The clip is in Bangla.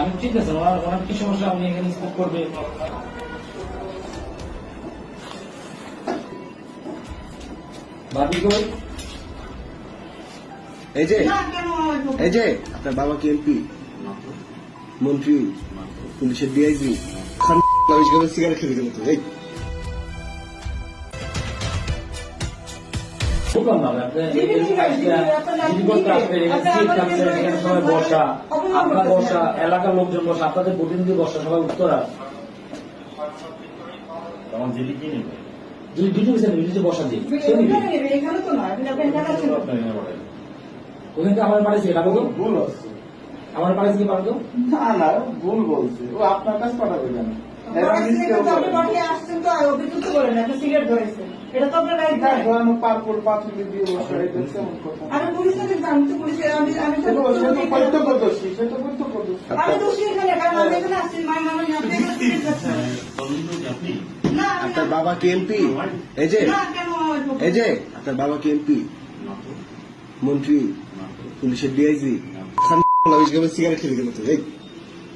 আমি ঠিক আছে ওনার ওনার কি সমস্যা? আপনি এখানে স্পোক করবে। ভাবি কই? এই যে এই যে আপনার বাবা কি এমপি? মন্ত্রী? পুলিশের ডিআইজি? খান সিগারেট খেতে গেল তো এই। সবাই বসা। আপনার বসা এলাকার লোকজন বসা আপনাদের প্রতিনিধি বসা সবাই উত্তরা। তখন জিডি কি নেবে? যদি ডিউটি হয়েছে ডিউটি বসা দিই সে নিবে এখানে তো না আপনি আপনার এখানে আছেন আপনার এখানে পাঠাই ওখানে আমার পাঠাইছে এটা বলো ভুল আমার পাঠাইছে কি পাঠাতো না না ভুল বলছে। ও আপনার কাছে পাঠাবে কেন? আপনার বাবা কি এমপি এই যে এই যে আপনার বাবা কি এমপি মন্ত্রী পুলিশের ডিআইজি সিগারেট খেতে গেল তো এই